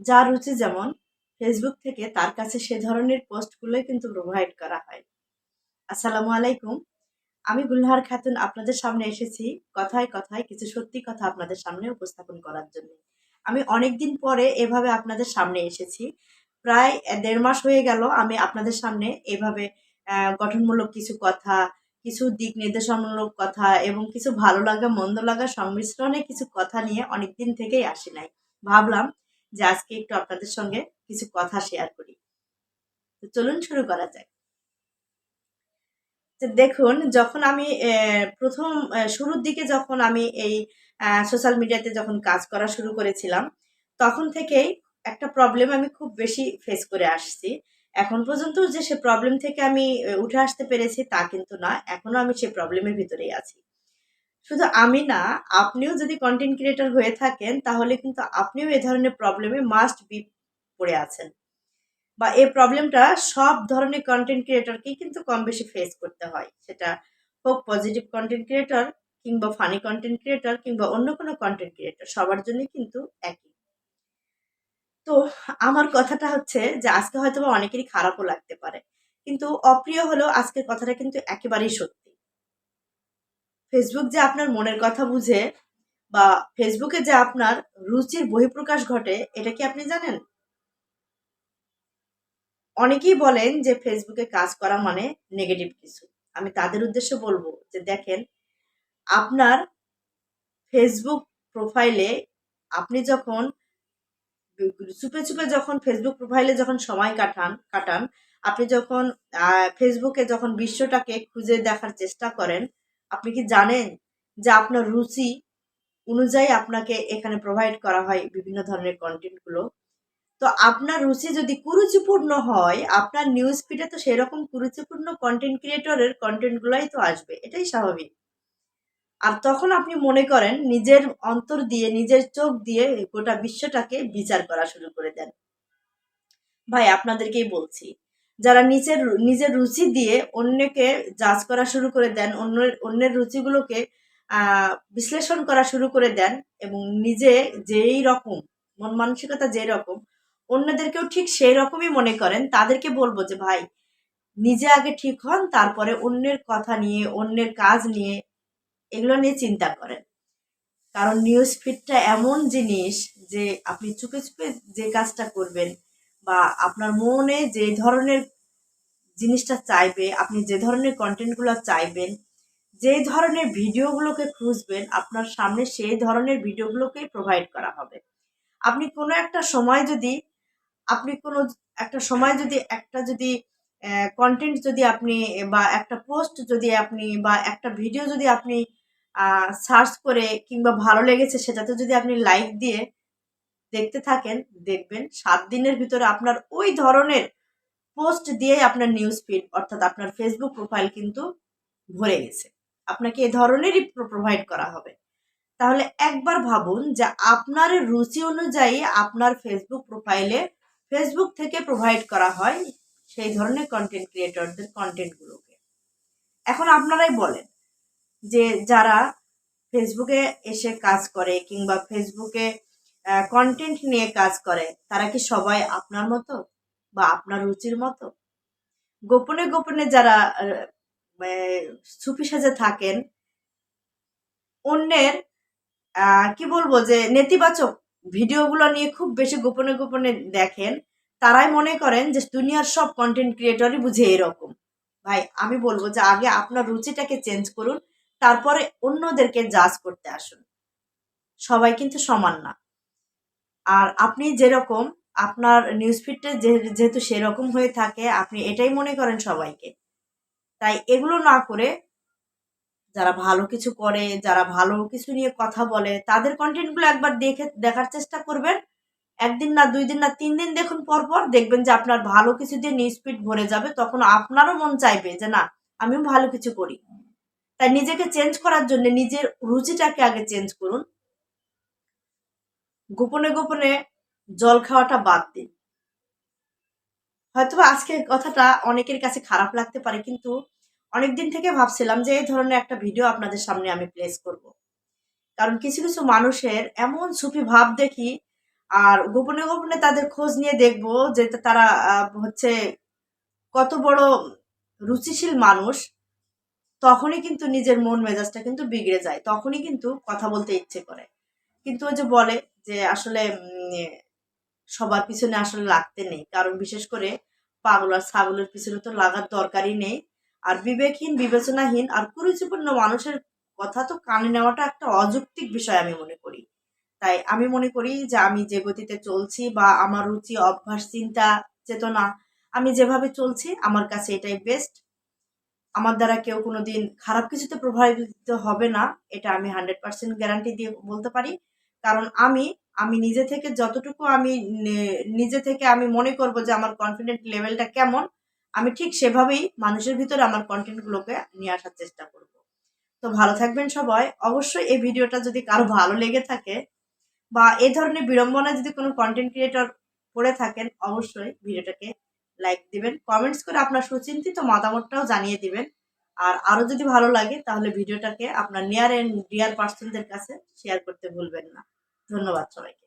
যার রুচি যেমন ফেসবুক থেকে তার কাছে সে ধরনের পোস্টগুলোই কিন্তু প্রোভাইড করা হয়। আসসালামু আলাইকুম। আমি গুলহার খাতুন আপনাদের সামনে এসেছি কথায় কথায় কিছু সত্যি কথা আপনাদের সামনে উপস্থাপন করার জন্য। আমি অনেক দিন পরে এভাবে আপনাদের সামনে এসেছি। প্রায় দেড় মাস হয়ে গেল আমি আপনাদের সামনে এভাবে গঠনমূলক কিছু কথা, কিছু দিক নির্দেশনামূলক কথা এবং কিছু ভালো লাগা, মন্দ লাগা সংমিশ্রণে কিছু কথা নিয়ে অনেক দিন থেকেই আসি নাই। ভাবলাম যে আজকে একটু আপনাদের সঙ্গে কিছু কথা শেয়ার করি। তো চলুন শুরু করা যাক। দেখুন, যখন আমি প্রথম শুরুর দিকে যখন আমি এই সোশ্যাল মিডিয়াতে যখন কাজ করা শুরু করেছিলাম, তখন থেকেই একটা প্রবলেম আমি খুব বেশি ফেস করে আসছি। এখন পর্যন্ত যে সে প্রবলেম থেকে আমি উঠে আসতে পেরেছি তা কিন্তু না এখনও আমি সে প্রবলেমের ভিতরেই আছি। শুধু আমি না, আপনিও যদি কন্টেন্ট ক্রিয়েটর হয়ে থাকেন, তাহলে কিন্তু আপনিও এ ধরনের প্রবলেমে মাস্ট বি পড়ে আছেন। বা এই প্রবলেমটা সব ধরনের কন্টেন্ট ক্রিয়েটরকেই কিন্তু কম বেশি ফেস করতে হয়। সেটা হোক পজিটিভ কন্টেন্ট ক্রিয়েটর কিংবা ফানি কন্টেন্ট ক্রিয়েটর কিংবা অন্য কোনো কন্টেন্ট ক্রিয়েটর সবার জন্যই কিন্তু একই। তো আমার কথাটা হচ্ছে যে, আজকে হয়তো অনেকেরই খারাপও লাগতে পারে। কিন্তু অপ্রিয় হলেও আজকের কথাটা কিন্তু একেবারেই সত্যি। ফেসবুক যে আপনার মনের কথা বুঝে বা ফেসবুকে যে আপনার রুচির বহিঃপ্রকাশ ঘটে, এটা কি আপনি জানেন? অনেকেই বলেন যে ফেসবুকে কাজ করা মানে নেগেটিভ কিছু। আমি তাদের উদ্দেশ্যে বলব যে দেখেন, আপনার ফেসবুক প্রোফাইলে আপনি যখন চুপে চুপে যখন ফেসবুক প্রোফাইলে যখন সময় কাটান কাটান, আপনি যখন ফেসবুকে যখন বিশ্বটাকে খুঁজে দেখার চেষ্টা করেন আপনি কি জানেন যে আপনার রুচি অনুযায়ী আপনাকে এখানে প্রোভাইড করা হয় বিভিন্ন ধরনের কন্টেন্টগুলো তো আপনার রুচি যদি কুরুচিপূর্ণ হয়, আপনার নিউজ ফিডে তো সেরকম কুরুচিপূর্ণ কন্টেন্ট ক্রিয়েটরের কন্টেন্টগুলোই তো আসবে, এটাই স্বাভাবিক। আর তখন আপনি মনে করেন নিজের অন্তর দিয়ে, নিজের চোখ দিয়ে গোটা বিশ্বটাকে বিচার করা শুরু করে দেন। ভাই, আপনাদেরকেই বলছি যারা নিজের নিজের রুচি দিয়ে অন্যকে জাজ করা শুরু করে দেন অন্যের অন্যের রুচিগুলোকে বিশ্লেষণ করা শুরু করে দেন এবং নিজে যেই রকম, মন মানসিকতা যেই রকম, অন্যদেরকেও ঠিক সেই রকমই মনে করেন, তাদেরকে বলব যে, ভাই, নিজে আগে ঠিক হন, তারপরে অন্যের কথা নিয়ে, অন্যের কাজ নিয়ে এগুলো নিয়ে চিন্তা করেন। কারণ নিউজ ফিডটা এমন জিনিস যে, আপনি চুপে চুপে যে কাজটা করবেন বা আপনার মনে যে ধরনের জিনিসটা চাইবে, আপনি যে ধরনের কন্টেন্টগুলো চাইবেন, যে ধরনের ভিডিওগুলোকে খুঁজবেন, আপনার সামনে সেই ধরনের ভিডিওগুলোকেই প্রোভাইড করা হবে। আপনি কোনো একটা সময় যদি, আপনি কোনো একটা সময় যদি একটা যদি কন্টেন্ট যদি আপনি, বা একটা পোস্ট যদি আপনি, বা একটা ভিডিও যদি আপনি সার্চ করে কিংবা ভালো লেগেছে সেটাতে যদি আপনি লাইক দিয়ে দেখতে থাকেন, দেখবেন, সাত দিনের ভিতরে আপনার ওই ধরনের পোস্ট দিয়ে আপনার নিউজ ফিড অর্থাৎ আপনার ফেসবুক প্রোফাইল কিন্তু ভরে গেছে। আপনাকে এ ধরনেরই প্রোভাইড করা হবে। তাহলে একবার ভাবুন যে আপনার রুচি অনুযায়ী আপনার ফেসবুক প্রোফাইলে ফেসবুক থেকে প্রোভাইড করা হয় সেই ধরনের কন্টেন্ট ক্রিয়েটরদের কন্টেন্টগুলোকে এখন আপনারাই বলেন যে যারা ফেসবুকে এসে কাজ করে কিংবা ফেসবুকে কন্টেন্ট নিয়ে কাজ করে, তারা কি সবাই আপনার মতো বা আপনার রুচির মতো? গোপনে গোপনে যারা সুফি সাজে থাকেন, অন্যের কি বলব যে নেতিবাচক ভিডিওগুলো নিয়ে খুব বেশি গোপনে গোপনে দেখেন, তারাই মনে করেন যে দুনিয়ার সব কন্টেন্ট ক্রিয়েটরই বুঝে এরকম। ভাই, আমি বলব যে আগে আপনার রুচিটাকে চেঞ্জ করুন, তারপরে অন্যদেরকে জাজ করতে আসুন। সবাই কিন্তু সমান না। আর আপনি যেরকম আপনার নিউজ ফিডটা যেহেতু সেরকম হয়ে থাকে, আপনি এটাই মনে করেন সবাইকে। তাই এগুলো না করে যারা ভালো কিছু করে, যারা ভালো কিছু নিয়ে কথা বলে, তাদের কন্টেন্টগুলো একবার দেখে, দেখার চেষ্টা করবেন। একদিন না, দুই দিন না, তিন দিন দেখুন পর পর দেখবেন যে আপনার ভালো কিছু দিয়ে নিউজ ফিড ভরে যাবে, তখন আপনারও মন চাইবে যে, না, আমিও ভালো কিছু করি। তাই নিজেকে চেঞ্জ করার জন্য নিজের রুচিটাকে আগে চেঞ্জ করুন। গোপনে গোপনে জল খাওয়াটা বাদ দিন হয়তো আজকে কথাটা অনেকের কাছে খারাপ লাগতে পারে, কিন্তু অনেকদিন থেকে ভাবছিলাম যে এই ধরনের একটা ভিডিও আপনাদের সামনে আমি প্লেস করব। কারণ কিছু কিছু মানুষের এমন সুফি ভাব দেখি আর গোপনে গোপনে তাদের খোঁজ নিয়ে দেখব যে তারা হচ্ছে কত বড় রুচিশীল মানুষ, তখনই কিন্তু নিজের মন মেজাজটা কিন্তু বিগড়ে যায়, তখনই কিন্তু কথা বলতে ইচ্ছে করে কিন্তু ওই যে বলে যে আসলে সবার পিছনে আসলে লাগতে নেই। কারণ বিশেষ করে পাগল আর ছাগলের পিছনে তো লাগার দরকারই নেই। আর বিবেকহীন, বিবেচনাহীন আর কুরুচিপূর্ণ মানুষের কথা তো কানে নেওয়াটা একটা অযৌক্তিক বিষয় আমি মনে করি। তাই আমি মনে করি যে আমি যে গতিতে চলছি বা আমার রুচি, অভ্যাস, চিন্তা, চেতনা, আমি যেভাবে চলছি, আমার কাছে এটাই বেস্ট আমার দ্বারা কেউ কোনো দিন খারাপ কিছুতে প্রভাবিত হবে না, এটা আমি হান্ড্রেড পার্সেন্ট গ্যারান্টি দিয়ে বলতে পারি। কারণ আমি আমি নিজে থেকে যতটুকু আমি নিজে থেকে আমি মনে করব যে আমার কনফিডেন্ট লেভেলটা কেমন, আমি ঠিক সেভাবেই মানুষের ভিতরে আমার কন্টেন্টগুলোকে নিয়ে আসার চেষ্টা করব। তো ভালো থাকবেন সবাই। অবশ্যই এই ভিডিওটা যদি কারও ভালো লেগে থাকে বা এ ধরনের বিড়ম্বনা যদি কোনো কন্টেন্ট ক্রিয়েটর করে থাকেন, অবশ্যই ভিডিওটাকে লাইক দিবেন। কমেন্টস করে আপনার সুচিন্তিত মতামতটাও জানিয়ে দিবেন। আর আরও যদি ভালো লাগে, তাহলে ভিডিওটাকে আপনার নিয়ার এন্ড ডিয়ার পার্সনদের কাছে শেয়ার করতে ভুলবেন না। ধন্যবাদ সবাইকে।